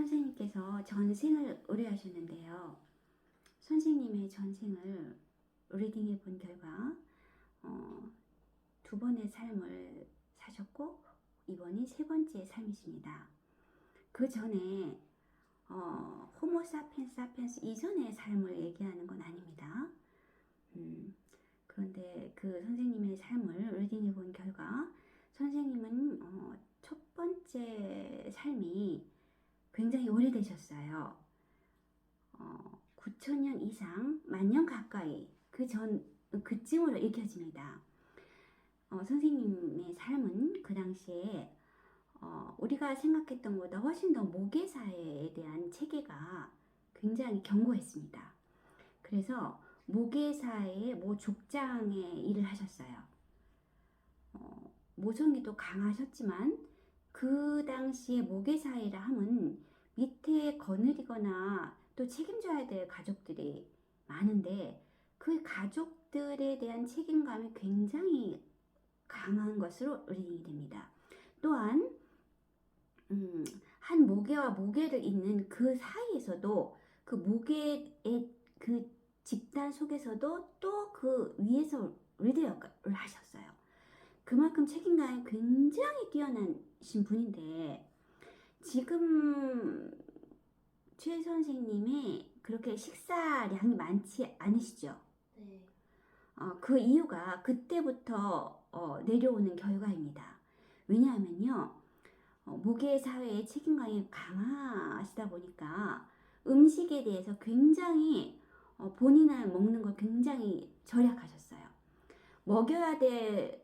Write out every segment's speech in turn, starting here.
선생님께서 전생을 의뢰하셨는데요. 선생님의 전생을 리딩해 본 결과 어, 두 번의 삶을 사셨고 이번이 세 번째 삶이십니다. 그 전에 어, 호모 사피엔스 사피엔스 이전의 삶을 얘기하는 건 아닙니다. 음, 그런데 그 선생님의 삶을 리딩해 본 결과 선생님은 어, 첫 번째 삶이 굉장히 오래되셨어요. 어, 9천년 이상, 만년 가까이 그 전, 그쯤으로 읽혀집니다. 어, 선생님의 삶은 그 당시에 어, 우리가 생각했던 것보다 훨씬 더 모계사에 대한 체계가 굉장히 견고했습니다. 그래서 모계사의 모 족장의 일을 하셨어요. 어, 모성애도 강하셨지만 그 당시에 모계사이라 함은 밑에 거느리거나 또 책임져야 될 가족들이 많은데 그 가족들에 대한 책임감이 굉장히 강한 것으로 리딩이 됩니다. 또한 음, 한 모계와 모계를 잇는 그 사이에서도 그 모계의 그 집단 속에서도 또 그 위에서 리더 역할을 하셨어요. 그만큼 책임감이 굉장히 뛰어나 신 분인데 지금 최 선생님이 그렇게 식사량이 많지 않으시죠? 네. 어, 그 이유가 그때부터 어, 내려오는 결과입니다. 왜냐하면요, 어, 무게 사회의 책임감이 강하시다 보니까 음식에 대해서 굉장히 어, 본인을 먹는 걸 굉장히 절약하셨어요. 먹여야 될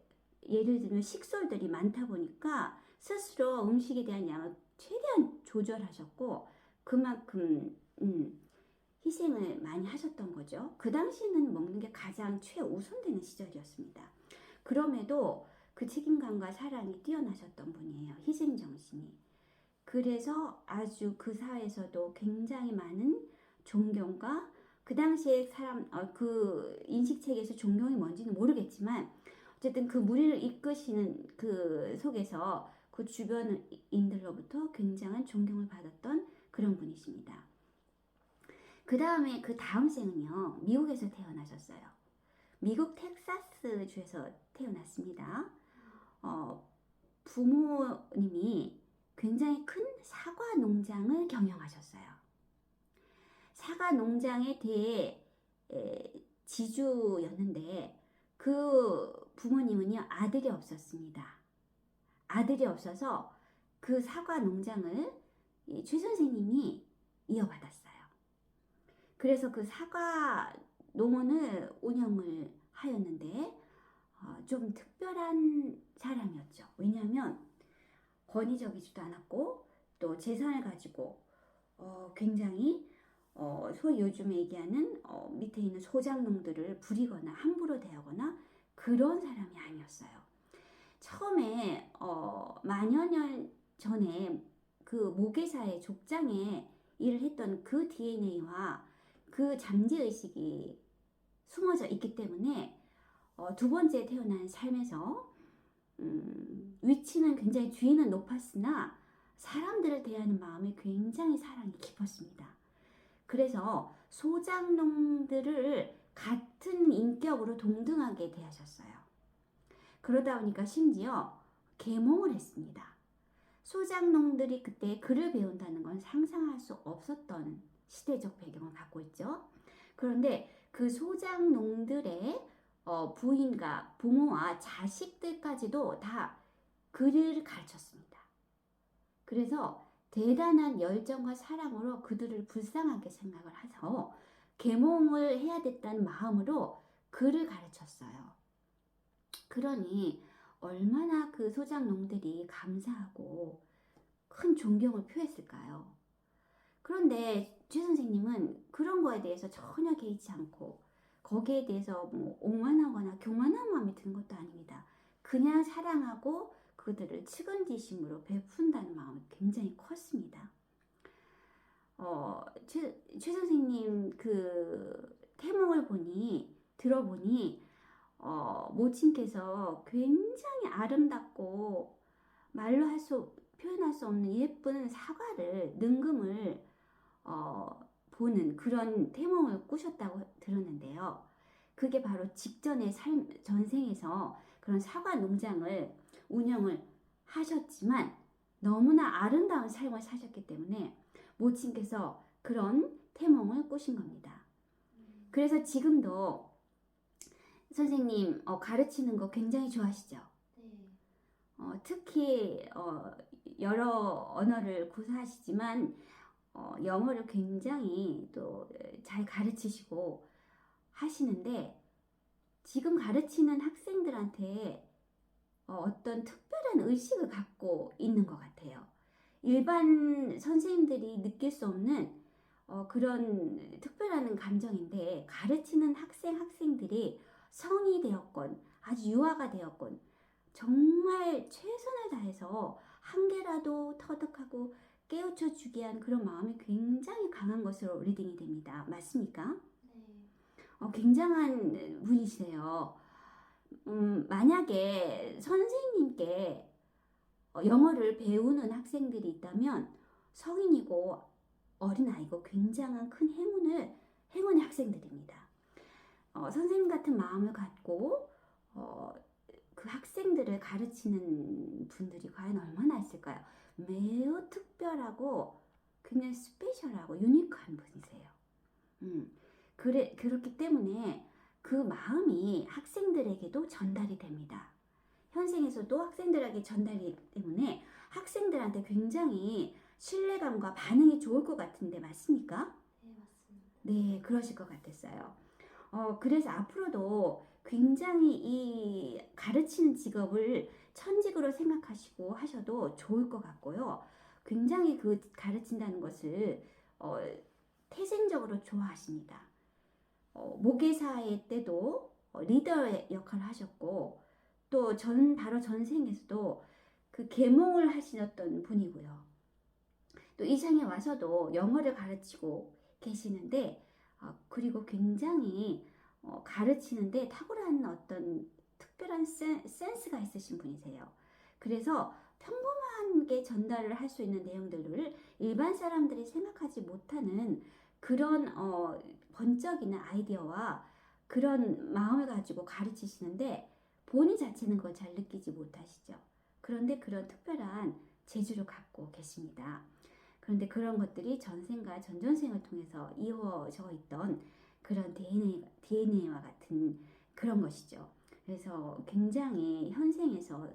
예를 들면 식솔들이 많다 보니까 스스로 음식에 대한 양을 최대한 조절하셨고 그만큼 음, 희생을 많이 하셨던 거죠. 그 당시에는 먹는 게 가장 최우선되는 시절이었습니다. 그럼에도 그 책임감과 사랑이 뛰어나셨던 분이에요. 희생 정신이. 그래서 아주 그 사회에서도 굉장히 많은 존경과 그 당시에 사람 어, 그 인식 체계에서 존경이 뭔지는 모르겠지만 어쨌든 그 무리를 이끄시는 그 속에서 그 주변인들로부터 굉장한 존경을 받았던 그런 분이십니다. 그 다음에 그 다음 생은요, 미국에서 태어나셨어요. 미국 텍사스 주에서 태어났습니다. 어, 부모님이 굉장히 큰 사과 농장을 경영하셨어요. 사과 농장에 대해 에, 지주였는데 그 부모님은요 아들이 없었습니다. 아들이 없어서 그 사과 농장을 이최 선생님이 이어받았어요. 그래서 그 사과 농원을 운영을 하였는데 어, 좀 특별한 사람이었죠. 왜냐하면 권위적이지도 않았고 또 재산을 가지고 어, 굉장히 어, 소위 요즘에 얘기하는 어, 밑에 있는 소장농들을 부리거나 함부로 대하거나 그런 사람이 아니었어요. 처음에 어, 만여 년 전에 그 모계사의 족장에 일을 했던 그 DNA와 그 잠재의식이 숨어져 있기 때문에 어, 두 번째 태어난 삶에서 음, 위치는 굉장히 뒤에는 높았으나 사람들을 대하는 마음이 굉장히 사랑이 깊었습니다. 그래서 소장농들을 같은 인격으로 동등하게 대하셨어요. 그러다 보니까 심지어 계몽을 했습니다. 소장농들이 그때 글을 배운다는 건 상상할 수 없었던 시대적 배경을 갖고 있죠. 그런데 그 소장농들의 어, 부인과 부모와 자식들까지도 다 글을 가르쳤습니다. 그래서 대단한 열정과 사랑으로 그들을 불쌍하게 생각을 해서 계몽을 해야 됐다는 마음으로 글을 가르쳤어요. 그러니 얼마나 그 소장농들이 감사하고 큰 존경을 표했을까요? 그런데 최 선생님은 그런 거에 대해서 전혀 개의치 않고 거기에 대해서 뭐 오만하거나 교만한 마음이 든 것도 아닙니다. 그냥 사랑하고 그들을 측은지심으로 베푼다는 마음이 굉장히 컸습니다. 어, 최, 최 선생님 그 태몽을 보니 들어보니 어, 모친께서 굉장히 아름답고 말로 할 수 표현할 수 없는 예쁜 사과를 능금을 어, 보는 그런 태몽을 꾸셨다고 들었는데요. 그게 바로 직전의 삶 전생에서 그런 사과 농장을 운영을 하셨지만 너무나 아름다운 삶을 사셨기 때문에 모친께서 그런 태몽을 꾸신 겁니다. 그래서 지금도 선생님 어, 가르치는 거 굉장히 좋아하시죠? 네. 어, 특히 어, 여러 언어를 구사하시지만 어, 영어를 굉장히 또 잘 가르치시고 하시는데 지금 가르치는 학생들한테 어, 어떤 특별한 의식을 갖고 있는 것 같아요. 일반 선생님들이 느낄 수 없는 어, 그런 특별한 감정인데 가르치는 학생 학생들이 성이 되었건 아주 유아가 되었건 정말 최선을 다해서 한 개라도 터득하고 깨우쳐 주기 위한 그런 마음이 굉장히 강한 것으로 리딩이 됩니다. 맞습니까? 네. 어, 굉장한 분이세요. 음, 만약에 선생님께 어, 영어를 배우는 학생들이 있다면 성인이고 어린아이고 굉장한 큰 행운을, 행운의 학생들입니다. 어, 선생님 같은 마음을 갖고 어, 그 학생들을 가르치는 분들이 과연 얼마나 있을까요? 매우 특별하고 굉장히 스페셜하고 유니크한 분이세요. 음, 그래, 그렇기 때문에 그 마음이 학생들에게도 전달이 됩니다. 현생에서도 학생들에게 전달이 때문에 학생들한테 굉장히 신뢰감과 반응이 좋을 것 같은데 맞습니까? 네, 맞습니다. 네, 그러실 것 같았어요. 어, 그래서 앞으로도 굉장히 이 가르치는 직업을 천직으로 생각하시고 하셔도 좋을 것 같고요. 굉장히 그 가르친다는 것을 어, 태생적으로 좋아하십니다. 어, 모계사의 때도 어, 리더의 역할을 하셨고 또 전 바로 전생에서도 그 계몽을 하시던 분이고요. 또이 생에 와서도 영어를 가르치고 계시는데 어, 그리고 굉장히 어, 가르치는데 탁월한 어떤 특별한 센, 센스가 있으신 분이세요. 그래서 평범하게 전달을 할 수 있는 내용들을 일반 사람들이 생각하지 못하는 그런 어, 번쩍이는 아이디어와 그런 마음을 가지고 가르치시는데 본인 자체는 그걸 잘 느끼지 못하시죠. 그런데 그런 특별한 재주를 갖고 계십니다. 그런데 그런 것들이 전생과 전전생을 통해서 이어져 있던 그런 DNA, DNA와 같은 그런 것이죠. 그래서 굉장히 현생에서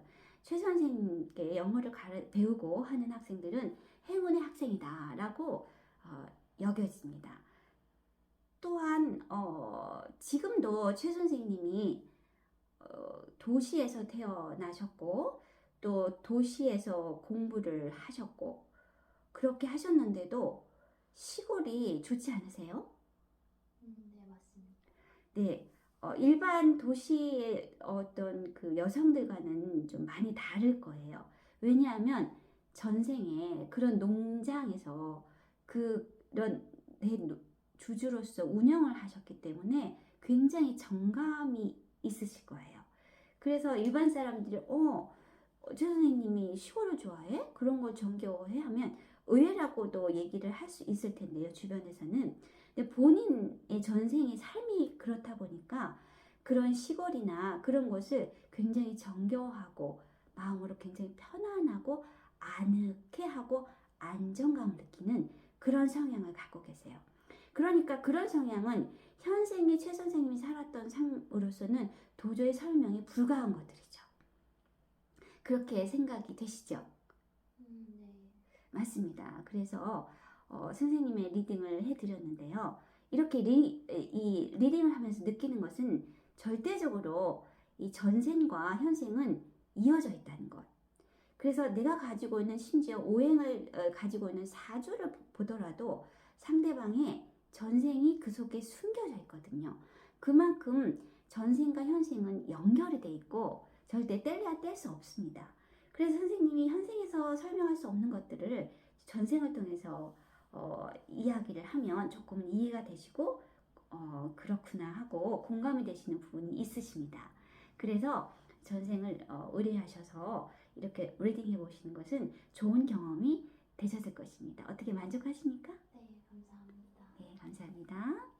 최 선생님께 영어를 가르, 배우고 하는 학생들은 행운의 학생이다라고 어, 여겨집니다. 또한 어, 지금도 최 선생님이 어, 도시에서 태어나셨고 또 도시에서 공부를 하셨고 그렇게 하셨는데도 시골이 좋지 않으세요? 음, 네, 맞습니다. 네, 어, 일반 도시의 어떤 그 여성들과는 좀 많이 다를 거예요. 왜냐하면 전생에 그런 농장에서 그런 주주로서 운영을 하셨기 때문에 굉장히 정감이 있으실 거예요. 그래서 일반 사람들이 어, 최 선생님이 시골을 좋아해? 그런 걸 정겨워해? 하면 의외라고도 얘기를 할 수 있을 텐데요, 주변에서는. 근데 본인의 전생의 삶이 그렇다 보니까 그런 시골이나 그런 곳을 굉장히 정겨워하고 마음으로 굉장히 편안하고 아늑해하고 안정감을 느끼는 그런 성향을 갖고 계세요. 그러니까 그런 성향은 현생의 최 선생님이 살았던 삶으로서는 도저히 설명이 불가한 것들이죠. 그렇게 생각이 되시죠? 맞습니다. 그래서 어, 선생님의 리딩을 해드렸는데요. 이렇게 리, 이 리딩을 하면서 느끼는 것은 절대적으로 이 전생과 현생은 이어져 있다는 것. 그래서 내가 가지고 있는 심지어 오행을 어, 가지고 있는 사주를 보더라도 상대방의 전생이 그 속에 숨겨져 있거든요. 그만큼 전생과 현생은 연결이 돼 있고 절대 뗄래야 뗄 수 없습니다. 그래서 선생님이 현생에서 설명할 수 없는 것들을 전생을 통해서 어, 이야기를 하면 조금 이해가 되시고 어, 그렇구나 하고 공감이 되시는 부분이 있으십니다. 그래서 전생을 어, 의뢰하셔서 이렇게 리딩 해 보시는 것은 좋은 경험이 되셨을 것입니다. 어떻게 만족하십니까? 네, 감사합니다. 네, 감사합니다.